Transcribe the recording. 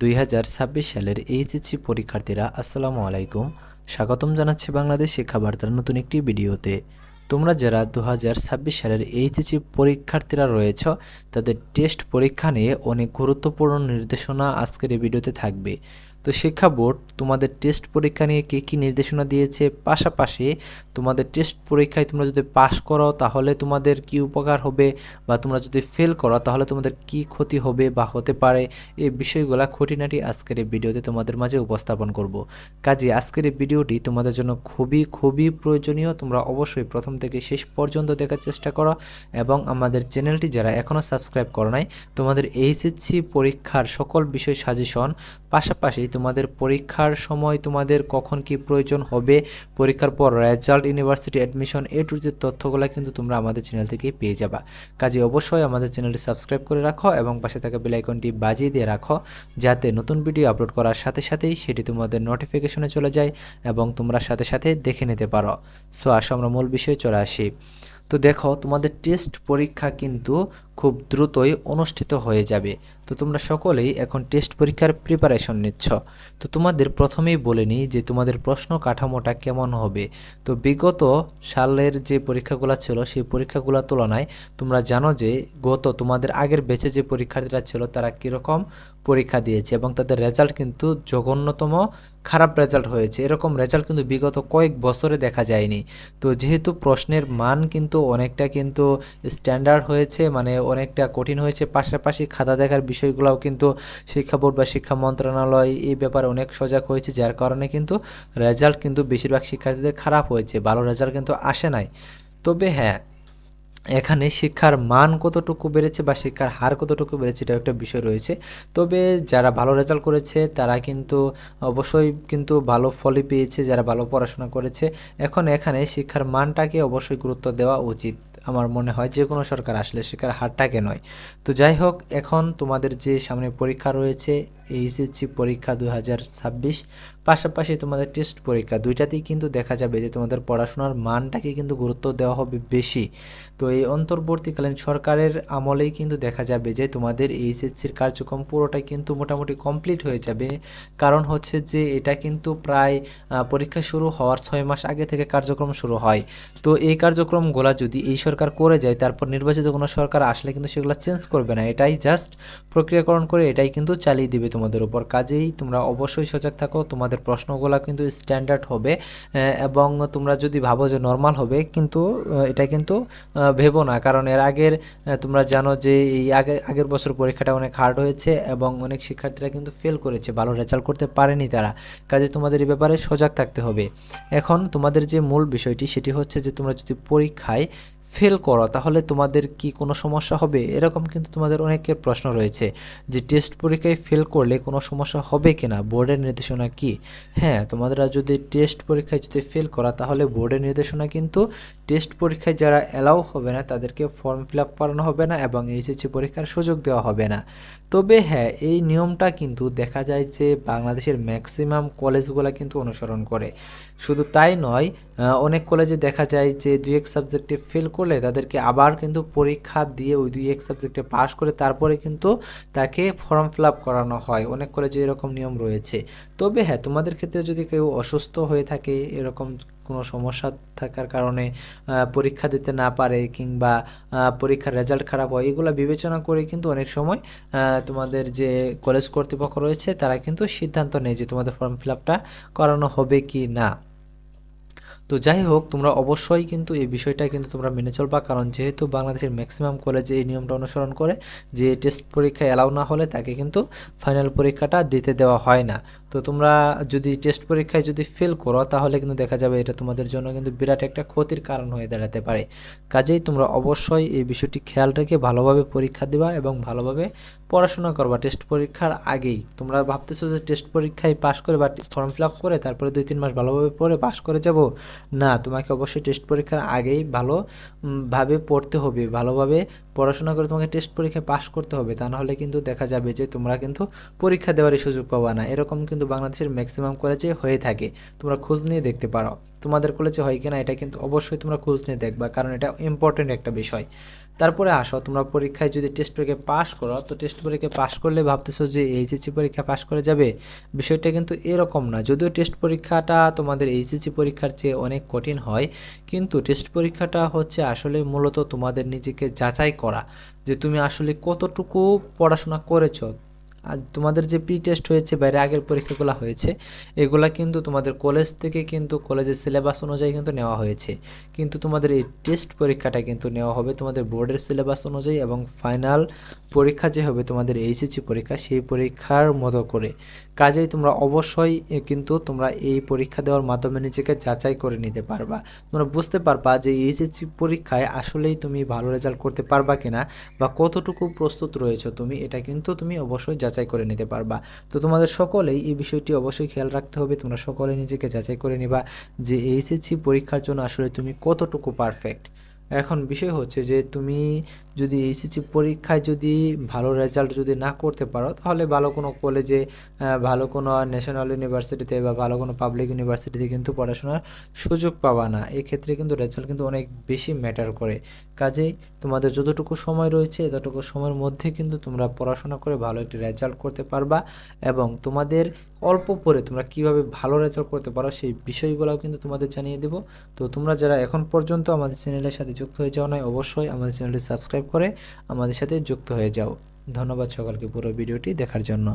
দুই হাজার ছাব্বিশ সালের এইচএসসি পরীক্ষার্থীরা আসসালামু আলাইকুম। স্বাগতম জানাচ্ছি বাংলাদেশ শিক্ষাবার্তার নতুন একটি ভিডিওতে। তোমরা যারা দু হাজার ছাব্বিশ সালের এইচএসসি পরীক্ষার্থীরা রয়েছ, তাদের টেস্ট পরীক্ষা নিয়ে অনেক গুরুত্বপূর্ণ নির্দেশনা আজকের এই ভিডিওতে থাকবে। তো শিক্ষা বোর্ড তোমাদের টেস্ট পরীক্ষা নিয়ে কী কী নির্দেশনা দিয়েছে? পাশাপাশি তোমাদের টেস্ট পরীক্ষায় তোমরা যদি পাশ করো, তাহলে তোমাদের কি উপকার হবে? বা তোমরা যদি ফেল করো, তাহলে তোমাদের কি ক্ষতি হবে বা হতে পারে? এই বিষয়গুলো খুঁটিনাটি আজকের এই ভিডিওতে তোমাদের মাঝে উপস্থাপন করব। কাজে আজকের এই ভিডিওটি তোমাদের জন্য খুবই খুবই প্রয়োজনীয়। তোমরা অবশ্যই প্রথম থেকে শেষ পর্যন্ত দেখার চেষ্টা করো এবং আমাদের চ্যানেলটি যারা এখনও সাবস্ক্রাইব করো নাই, তোমাদের এইচএসসি পরীক্ষার সকল বিষয় সাজেশন পাশাপাশি তোমাদের পরীক্ষার সময় তোমাদের কখন কি প্রয়োজন হবে? পরীক্ষার পর result university admission A to যে তথ্যগুলো কিন্তু তোমরা আমাদের চ্যানেল থেকেই পেয়ে যাবা। কাজে অবশ্যই আমাদের চ্যানেলটি সাবস্ক্রাইব করে রাখো এবং পাশে থাকা বেল আইকনটি বাজিয়ে দিয়ে রাখো, যাতে নতুন ভিডিও আপলোড করার সাথে সাথেই সেটি তোমাদের নোটিফিকেশনে চলে যায় এবং তোমরা সাথে সাথে দেখে নিতে পারো। সো আসো আমরা মূল বিষয়ে চলে আসি। তো দেখো, তোমাদের টেস্ট পরীক্ষা কিন্তু খুব দ্রুতই অনুষ্ঠিত হয়ে যাবে। তো তোমরা সকলেই এখন টেস্ট পরীক্ষার প্রিপারেশন নিচ্ছ। তো তোমাদের প্রথমেই বলে নিই যে তোমাদের প্রশ্ন কাঠামোটা কেমন হবে। তো বিগত সালের যে পরীক্ষাগুলো ছিল, সেই পরীক্ষাগুলোর তুলনায় তোমরা জানো যে গত তোমাদের আগের বেঁচে যে পরীক্ষার্থীরা ছিল, তারা কীরকম পরীক্ষা দিয়েছে এবং তাদের রেজাল্ট কিন্তু জঘন্যতম খারাপ রেজাল্ট হয়েছে। এরকম রেজাল্ট কিন্তু বিগত কয়েক বছরে দেখা যায়নি। তো যেহেতু প্রশ্নের মান কিন্তু অনেকটা কিন্তু স্ট্যান্ডার্ড হয়েছে মানে অনেকটা কঠিন হয়েছে। পাশাপাশি খাতা দেখার বিষয়গুলোও কিন্তু শিক্ষা বোর্ড বা শিক্ষা মন্ত্রণালয় এই ব্যাপারে অনেক সজাগ হয়েছে, যার কারণে কিন্তু রেজাল্ট কিন্তু বেশিরভাগ শিক্ষার্থীদের খারাপ হয়েছে, ভালো রেজাল্ট কিন্তু আসে নাই। তবে হ্যাঁ এখানে শিক্ষার মান কতটুকু বেড়েছে বা শিক্ষার হার কতটুকু বেড়েছে এটা একটা বিষয় রয়েছে। তবে যারা ভালো রেজাল্ট করেছে, তারা কিন্তু অবশ্যই কিন্তু ভালো ফলই পেয়েছে, যারা ভালো পড়াশোনা করেছে। এখন এখানে শিক্ষার মানটাকে অবশ্যই গুরুত্ব দেওয়া উচিত। আমার মনে হয় যে কোনো সরকার আসলে শিক্ষার হারটাকে নয়। তো যাই হোক, এখন তোমাদের যে সামনে পরীক্ষা রয়েছে, এইচএসসি পরীক্ষা দু হাজার ছাব্বিশ, পাশাপাশি তোমাদের টেস্ট পরীক্ষা, দুইটাতেই কিন্তু দেখা যাবে যে তোমাদের পড়াশোনার মানটাকে কিন্তু গুরুত্ব দেওয়া হবে বেশি। তো এই অন্তর্বর্তীকালীন সরকারের আমলেই কিন্তু দেখা যাবে যে তোমাদের এইচএসসির কার্যক্রম পুরোটাই কিন্তু মোটামুটি কমপ্লিট হয়ে যাবে। কারণ হচ্ছে যে এটা কিন্তু প্রায় পরীক্ষা শুরু হওয়ার ছয় মাস আগে থেকে কার্যক্রম শুরু হয়। তো এই কার্যক্রমগুলো যদি এই সরকার করে যায়, তারপর নির্বাচিত কোনো সরকার আসলে কিন্তু সেগুলো চেঞ্জ করবে না। এটাই জাস্ট প্রক্রিয়াকরণ করে এটাই কিন্তু চালিয়ে দিবে তোমাদের উপর। কাজেই তোমরা অবশ্যই সজাগ থাকো, তোমাদের প্রশ্নগুলো কিন্তু স্ট্যান্ডার্ড হবে এবং তোমরা যদি ভাবো যে নর্মাল হবে, কিন্তু এটা কিন্তু ভেবো না। কারণ এর আগের তোমরা জানো যে এই আগে, আগের বছর পরীক্ষাটা অনেক হার্ড হয়েছে এবং অনেক শিক্ষার্থীরা কিন্তু ফেল করেছে, ভালো রেজাল্ট করতে পারেনি তারা। কাজে তোমাদের এই ব্যাপারে সজাগ থাকতে হবে। এখন তোমাদের যে মূল বিষয়টি, সেটি হচ্ছে যে তোমরা যদি পরীক্ষায় ফেল করো, তাহলে তোমাদের কি কোনো সমস্যা হবে? এরকম কিন্তু তোমাদের অনেকের প্রশ্ন রয়েছে যে টেস্ট পরীক্ষায় ফেল করলে কোনো সমস্যা হবে কি না বোর্ডের নির্দেশনা কি? হ্যাঁ তোমাদের যদি টেস্ট পরীক্ষায় যদি ফেল করা, তাহলে বোর্ডের নির্দেশনা কিন্তু টেস্ট পরীক্ষায় যারা অ্যালাউ হবে না, তাদেরকে ফর্ম ফিল আপ করানো হবে না এবং এইচএসসি পরীক্ষার সুযোগ দেওয়া হবে না। তবে হ্যাঁ এই নিয়মটা কিন্তু দেখা যায় যে বাংলাদেশের ম্যাক্সিমাম কলেজগুলো কিন্তু অনুসরণ করে। শুধু তাই নয় অনেক কলেজে দেখা যায় যে দুই এক সাবজেক্টে ফেল করলে তাদেরকে আবার কিন্তু পরীক্ষা দিয়ে ওই দুই এক সাবজেক্টে পাশ করে তারপরে কিন্তু তাকে ফর্ম ফিল আপ করানো হয়। অনেক কলেজে এরকম নিয়ম রয়েছে। তবে হ্যাঁ তোমাদের ক্ষেত্রে যদি কেউ অসুস্থ হয়ে থাকে, এরকম কোনো সমস্যা থাকার কারণে পরীক্ষা দিতে না পারে কিংবা পরীক্ষার রেজাল্ট খারাপ হয়, এগুলো বিবেচনা করে কিন্তু অনেক সময় তোমাদের যে কলেজ কর্তৃপক্ষ রয়েছে, তারা কিন্তু সিদ্ধান্ত নেয় যে তোমাদের ফর্ম ফিল আপটা করানো হবে কি না। তো যাই হোক, তোমরা অবশ্যই কিন্তু এই বিষয়টা কিন্তু তোমরা মেনে চলবা, কারণ যেহেতু বাংলাদেশের ম্যাক্সিমাম কলেজে এই নিয়মটা অনুসরণ করে, যে টেস্ট পরীক্ষা অ্যালাউ না হলে তাকে কিন্তু ফাইনাল পরীক্ষাটা দিতে দেওয়া হয় না। তো তোমরা যদি টেস্ট পরীক্ষায় যদি ফেল করো, তাহলে কিন্তু দেখা যাবে এটা তোমাদের জন্য কিন্তু বিরাট একটা ক্ষতির কারণ হয়ে দাঁড়াতে পারে। কাজেই তোমরা অবশ্যই এই বিষয়টি খেয়াল রেখে ভালোভাবে পরীক্ষা দিবা এবং ভালোভাবে পড়াশোনা করবা। টেস্ট পরীক্ষার আগেই তোমরা ভাবতেছো যে টেস্ট পরীক্ষায় পাশ করে বা ফর্ম ফিল আপ করে তারপরে দুই তিন মাস ভালোভাবে পড়ে পাশ করে যাব? না, তোমাকে অবশ্যই টেস্ট পরীক্ষার আগেই ভালোভাবে পড়তে হবে। ভালোভাবে পড়াশোনা করে তোমাকে টেস্ট পরীক্ষায় পাশ করতে হবে। তা নাহলে কিন্তু দেখা যাবে যে তোমরা কিন্তু পরীক্ষা দেওয়ারই সুযোগ পাবা না। এরকম কিন্তু বাংলাদেশের ম্যাক্সিমাম কলেজে হয়ে থাকে। তোমরা খোঁজ নিয়ে দেখতে পারো। তোমাদের কলেজে হয় কিনা, এটা কিন্তু অবশ্যই তোমরা খোঁজ নিয়ে দেখবা, কারণ এটা ইম্পর্টেন্ট একটা বিষয়। তারপরে আসো, তোমরা পরীক্ষায় যদি টেস্ট পরীক্ষায় পাশ করো, তো টেস্ট পরীক্ষায় পাশ করলে ভাবতেছো যে এইচএসসি পরীক্ষা পাশ করে যাবে? বিষয়টা কিন্তু এরকম না। যদিও টেস্ট পরীক্ষাটা তোমাদের এইচএসসি পরীক্ষার চেয়ে অনেক কঠিন হয়, কিন্তু টেস্ট পরীক্ষাটা হচ্ছে আসলে মূলত তোমাদের নিজেকে যাচাই করা, যে তুমি আসলে কতটুকু পড়াশোনা করেছ। আর তোমাদের যে প্রি টেস্ট হয়েছে বাইরে আগের পরীক্ষাগুলো হয়েছে, এগুলা কিন্তু তোমাদের কলেজ থেকে কিন্তু কলেজের সিলেবাস অনুযায়ী কিন্তু নেওয়া হয়েছে। কিন্তু তোমাদের এই টেস্ট পরীক্ষাটা কিন্তু নেওয়া হবে তোমাদের বোর্ডের সিলেবাস অনুযায়ী এবং ফাইনাল পরীক্ষা যে হবে তোমাদের এইচএসসি পরীক্ষা, সেই পরীক্ষার মতো করে। কাজেই তোমরা অবশ্যই কিন্তু তোমরা এই পরীক্ষা দেওয়ার মাধ্যমে নিজেকে যাচাই করে নিতে পারবা। তোমরা বুঝতে পারবা যে এইচএসসি পরীক্ষায় আসলেই তুমি ভালো রেজাল্ট করতে পারবা কিনা বা কতটুকু প্রস্তুত রয়েছো তুমি, এটা কিন্তু তুমি অবশ্যই যাচাই করে নিতে পারবা। তো তোমাদের সকলেই এই বিষয়টি অবশ্যই খেয়াল রাখতে হবে। তোমরা সকলে নিজেকে যাচাই করে নিবা যে এইচএসসি পরীক্ষার জন্য আসলে তুমি কতটুকু পারফেক্ট এখন বিষয় হচ্ছে যে তুমি যদি এইচএসসি পরীক্ষায় যদি ভালো রেজাল্ট যদি না করতে পারো, তাহলে ভালো কোনো কলেজে ভালো কোনো ন্যাশনাল ইউনিভার্সিটিতে বা ভালো কোনো পাবলিক ইউনিভার্সিটিতে কিন্তু পড়াশোনার সুযোগ পাবা না। এক্ষেত্রে কিন্তু রেজাল্ট কিন্তু অনেক বেশি ম্যাটার করে। কাজেই তোমাদের যতটুকু সময় রয়েছে ততটুকু সময়ের মধ্যে কিন্তু তোমরা পড়াশোনা করে ভালো একটি রেজাল্ট করতে পারবা এবং তোমাদের অল্প পরে তোমরা কীভাবে ভালো রেজাল্ট করতে পারো সেই বিষয়গুলোও কিন্তু তোমাদের জানিয়ে দেবো। তো তোমরা যারা এখন পর্যন্ত আমাদের চ্যানেলের সাথে যুক্ত হয়ে যাও নয় অবশ্যই আমাদের চ্যানেলটি সাবস্ক্রাইব করে আমাদের সাথে যুক্ত হয়ে যাও। ধন্যবাদ সকলকে পুরো ভিডিওটি দেখার জন্য।